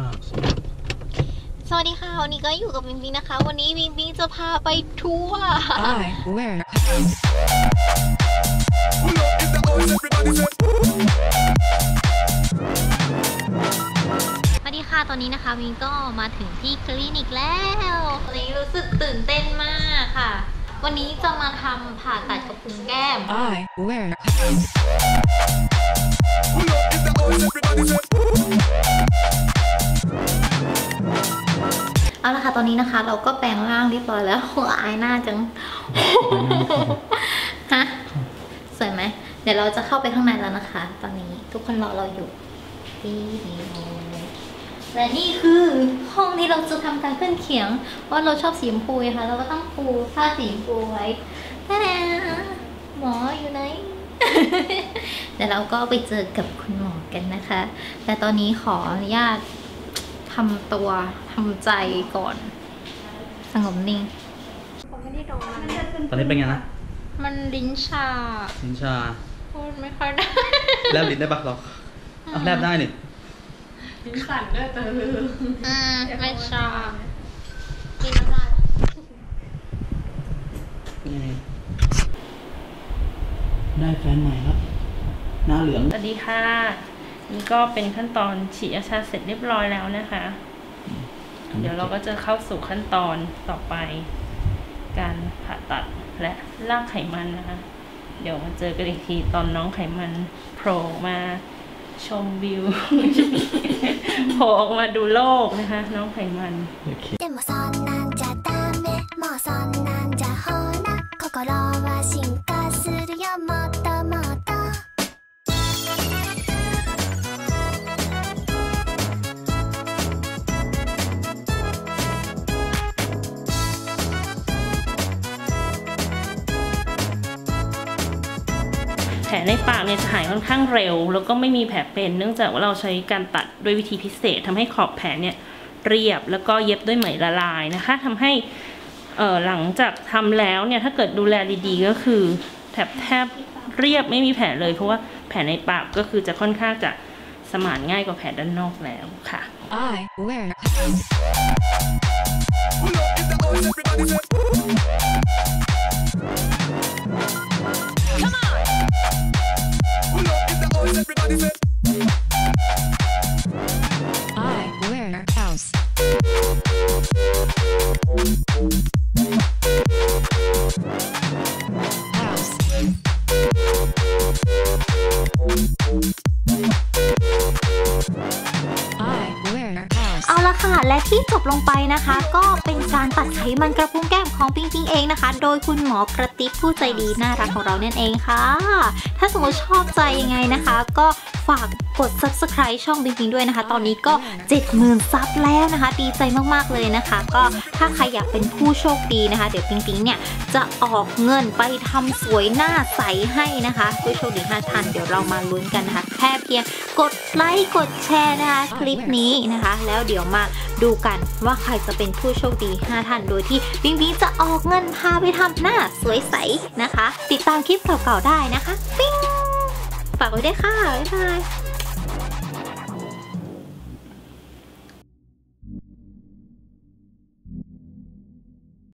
อ่าสวัสดีค่ะ วันนี้ก็อยู่กับบิงบิงนะคะ วันนี้บิงบิงจะพาไปทัวร์ I wear สวัสดีค่ะ ตอนนี้นะคะบิงก็มาถึงที่คลินิกแล้ววันนี้รู้สึกตื่นเต้นมากค่ะ วันนี้จะมาทำผ่าตัดกระพุ้งแก้ม I wear เอาละค่ะตอนนี้นะคะ เราก็แปลงร่างเรียบร้อยแล้วอายหน้าจังฮะสวยไหมเดี๋ยวเราจะเข้าไปข้างในแล้วนะคะ ตอนนี้ทุกคนรอเราอยู่ที่นี่และนี่คือห้องที่เราจะทำการเคลื่อนเขียงว่าเราชอบสีชมพูนะคะเราก็ต้องปูผ้าสีชมพูไว้แน่หมออยู่ไหนเดี๋ยวเราก็ไปเจอกับคุณหมอกันนะคะ แต่ตอนนี้ขออนุญาต ทำตัวทำใจก่อน สงบนิ่ง ตอนนี้เป็นไงนะ มันลิ้นชานินชา พูดไม่ค่อยได้ แลบลิ้นได้ปะเราเอาแลบได้นี่อืมไม่ชากินน้ำลายนี่ได้แฟนใหม่ครับ หน้าเหลือง สวัสดีค่ะ นี่ก็เป็นขั้นตอนฉีดยาชาเสร็จเรียบร้อยแล้วนะคะ เดี๋ยวเราก็จะเข้าสู่ขั้นตอนต่อไป การผ่าตัดและลากไขมันนะคะ เดี๋ยวมาเจอกันอีกทีตอนน้องไขมันโผล่ออกมาชมวิว โผล่ออกมาดูโลกนะคะ น้องไขมัน โอเค でもそんなんじゃダメもうそんなんじゃほら心は進化 ผลในปากเนี่ยจะหายค่อนข้างเร็ว แล้วก็ไม่มีแผลเป็นเนื่องจากว่าเราใช้การตัดด้วยวิธีพิเศษทำให้ขอบแผลเนี่ยเรียบแล้วก็เย็บด้วยไหมละลายนะคะทำให้เอ่อหลังจากทำแล้วเนี่ยถ้าเกิดดูแลดีๆ ก็คือแทบแทบเรียบไม่มีแผลเลย เพราะว่าแผลในปากก็คือจะค่อนข้างจะสมานง่ายกว่าแผลด้านนอกแล้วค่ะ I wear 'I ละค่ะ และที่จบลงไปนะคะ ก็เป็นการตัดไขมันกระพุ้งแก้มของปิงปิงเองนะคะ โดยคุณหมอกระติบผู้ใจดีน่ารักของเราเนั่นเองค่ะ ถ้าสมมติชอบใจยังไงนะคะ ก็ ฝากกด subscribe ช่องปิงปิงด้วยนะคะ ตอนนี้ก็ 70,000ซับแล้วนะคะ ดีใจมากๆเลยนะคะ ก็ถ้าใครอยากเป็นผู้โชคดีนะคะ เดี๋ยวปิงปิงเนี่ย จะออกเงินไปทำสวยหน้าใสให้นะคะผู้โชคดี5ท่านเดี๋ยวเรามาลุ้นกันนะคะแค่เพียงกดไลค์กดแชร์นะคะคลิปนี้นะคะ แล้วเดี๋ยวมาดูกันว่าใครจะเป็นผู้โชคดี 5 ท่านโดยที่ปิงปิงจะออกเงินพาไปทำหน้าสวยใสนะคะ ติดตามคลิปเก่าๆได้นะคะ ปิ้ง ฝากไว้ด้วยค่ะ บ๊ายบาย